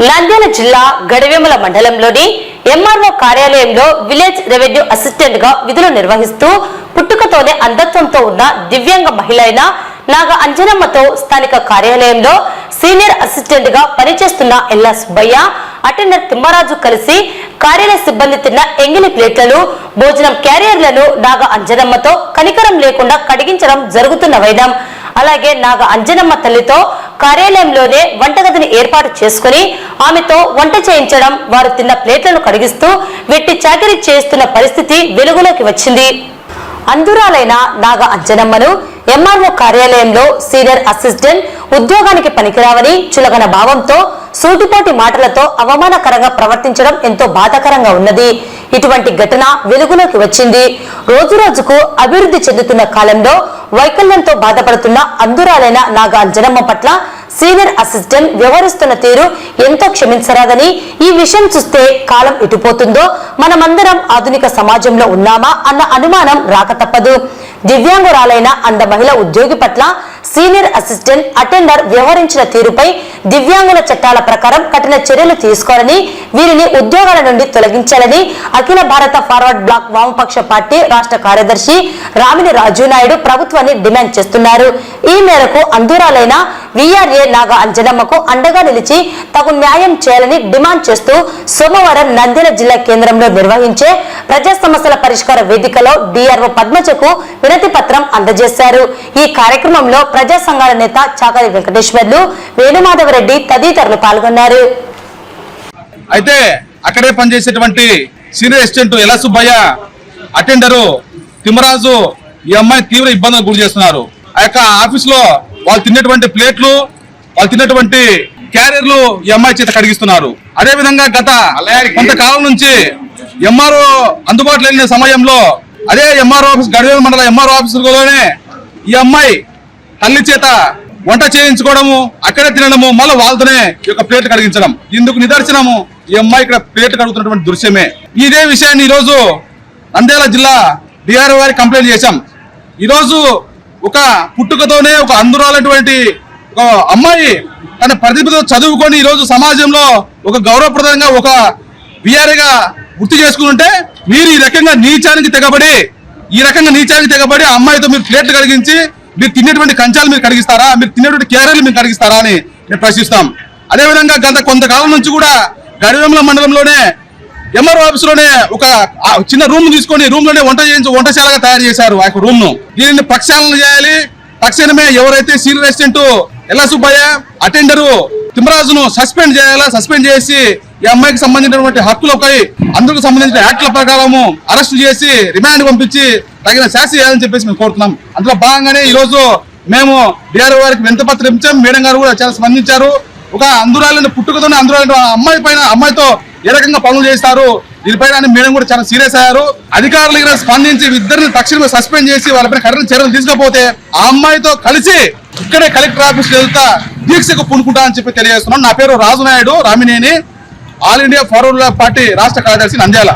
నంద్యాల జిల్లా గడివేముల మండలంలోని ఎంఆర్ఓ కార్యాలయంలో విలేజ్ రెవెన్యూ అసిస్టెంట్గా విధులు నిర్వహిస్తూ పుట్టుకతోనే అంధత్వంతో ఉన్న దివ్యాంగ మహిళ అయిన నాగ అంజనమ్మతో స్థానిక కార్యాలయంలో సీనియర్ అసిస్టెంట్గా పనిచేస్తున్న ఎల్లా సుబ్బయ్య అటెండర్ తిమ్మరాజు కలిసి కార్యాలయ సిబ్బంది తిన్న ఎంగిలి ప్లేట్లను భోజనం క్యారియర్లను నాగ అంజనమ్మతో కనికరం లేకుండా కడిగించడం జరుగుతున్న వైనం. అలాగే నాగ అంజనమ్మ తల్లితో కార్యాలయంలోనే వంటగదిని ఏర్పాటు చేసుకుని ఆమెతో వంట చేయించడం వారు తిన్న ప్లేట్లను కడిగిస్తూ వెట్టి చాకరీ చేస్తున్న పరిస్థితి వెలుగులోకి వచ్చింది. అందురాలైన నాగ అంజనమ్మను ఎంఆర్ఓ కార్యాలయంలో సీనియర్ అసిస్టెంట్ ఉద్యోగానికి పనికిరావని చులకన భావంతో సూటిపోటి మాటలతో అవమానకరంగా ప్రవర్తించడం ఎంతో బాధాకరంగా ఉన్నది. ఇటువంటి ఘటన వెలుగులోకి వచ్చింది. రోజు రోజుకు అభివృద్ధి చెందుతున్న కాలంలో వైకల్యంతో బాధపడుతున్న అందురాలైన నాగా అంజనమ్మ పట్ల సీనియర్ అసిస్టెంట్ వ్యవహరిస్తున్న తీరు ఎంతో క్షమించరాదని ఈ విషయం చూస్తే కాలం ఇటుపోతుందో మనమందరం ఆధునిక సమాజంలో ఉన్నామా అన్న అనుమానం రాక తప్పదు. దివ్యాంగురాలైన అంద మహిళ ఉద్యోగి పట్ల సీనియర్ అసిస్టెంట్ అటెండర్ వ్యవహరించిన తీరుపై దివ్యాంగుల చట్టాల ప్రకారం కఠిన చర్యలు తీసుకోవాలని వీరిని ఉద్యోగాల నుండి తొలగించాలని అఖిల భారత ఫార్వర్డ్ బ్లాక్ వామపక్ష పార్టీ రాష్ట్ర కార్యదర్శి రామిని రాజు నాయుడు ప్రభుత్వాన్ని డిమాండ్ చేస్తున్నారు. ఈ మేరకు అందూరాలైన విఆర్ఏ నాగ అంజనమ్మకు అండగా నిలిచి తగు న్యాయం చేయాలని డిమాండ్ చేస్తూ సోమవారం నంద్యాల జిల్లా కేంద్రంలో నిర్వహించే ప్రజా సమస్యల పరిష్కార వేదికలో డిఆర్ఓ పద్మజకు వినతి పత్రం అందజేశారు. ఈ కార్యక్రమంలో ప్రజా సంఘాల నేత చాకలి వెంకటేశ్వర్లు వేణుమాధవరెడ్డి తదితరులు పాల్గొన్నారు. అయితే అక్కడే పనిచేసేటువంటి సీనియర్ అసిస్టెంట్ ఎలా సుబ్బయ్య అటెండరు తిమ్మరాజు ఈ అమ్మాయిని తీవ్ర ఇబ్బందులకు గురి చేస్తున్నారు. ఆ యొక్క ఆఫీస్లో వాళ్ళు తిన్నటువంటి ప్లేట్లు వాళ్ళు తిన్నటువంటి క్యారియర్లు ఈ అమ్మాయి చేత కడిగిస్తున్నారు. అదే విధంగా గత కొంతకాలం నుంచి ఎంఆర్ఓ అందుబాటులో లేని సమయంలో అదే ఎంఆర్ఓ ఆఫీస్ గడివేల మండల ఎంఆర్ఓ ఆఫీసులోనే ఈ అమ్మాయి తల్లి చేత వంట చేయించుకోవడము అక్కడే తినడము మళ్ళీ వాళ్ళతోనే ఈ యొక్క ప్లేట్ కడిగించడం. ఇందుకు నిదర్శనము ఈ అమ్మాయి ఇక్కడ ప్లేట్ కడుగుతున్నటువంటి దృశ్యమే. ఇదే విషయాన్ని ఈరోజు రోజు నంద్యాల జిల్లా డిఆర్ఓ వారికి కంప్లైంట్ చేశాం. ఈరోజు ఒక పుట్టుకతోనే ఒక అందురాలటువంటి ఒక అమ్మాయి తన ప్రతిభతో చదువుకొని ఈ రోజు సమాజంలో ఒక గౌరవప్రదంగా ఒక విఆర్గా గుర్తు చేసుకుంటే మీరు ఈ రకంగా నీచానికి తెగబడి ఈ రకంగా నీచానికి తెగబడి అమ్మాయితో మీరు ప్లేట్లు కలిగించి మీరు తినేటువంటి కంచాలు మీరు కడిగిస్తారా? మీరు తినేటువంటి కేరలు మీరు కడిగిస్తారా అని మేము ప్రశ్నిస్తాం. అదేవిధంగా గత కొంతకాలం నుంచి కూడా గడివేముల మండలంలోనే ఎంఆర్ఓ ఆఫీస్లోనే ఒక చిన్న రూమ్ తీసుకొని రూమ్లోనే వంట చేయించి వంటశాలగా తయారు చేశారు ఆ యొక్క రూమ్ను దీనిని ప్రక్షాళన చేయాలి. తక్షణమే ఎవరైతే senior assistant Yella Subbaiah attender తిమ్మరాజును suspend చేయాలా సస్పెండ్ చేసి ఈ అమ్మాయికి సంబంధించినటువంటి హక్కులపై అందరికి సంబంధించిన యాక్ట్ల ప్రకారము అరెస్ట్ చేసి రిమాండ్ పంపించి తగిన శాస్త్ర చేయాలని చెప్పేసి మేము కోరుతున్నాం. అందులో భాగంగానే ఈ రోజు మేము డిఆర్ఓ వారికి వింతపత్రం ఇచ్చాం. మేడం గారు కూడా చాలా స్పందించారు. ఒక అందురాలని పుట్టుకతోనే అందురాలని అమ్మాయి పైన అమ్మాయితో ఏ రకంగా పనులు చేస్తారు? దీనిపైన మేడం కూడా చాలా సీరియస్ అయ్యారు. అధికారులు స్పందించి ఇద్దరిని తక్షణమే సస్పెండ్ చేసి వాళ్ళపైన కఠిన చర్యలు తీసుకోకపోతే ఆ అమ్మాయితో కలిసి ఇక్కడే కలెక్టర్ ఆఫీస్ వెళ్తా దీక్షకు పూనుకుంటా అని చెప్పి తెలియజేస్తున్నాను నా పేరు Raju Naidu Ramineni. All India forward party రాష్ట్ర కార్యదర్శి నంద్యాల.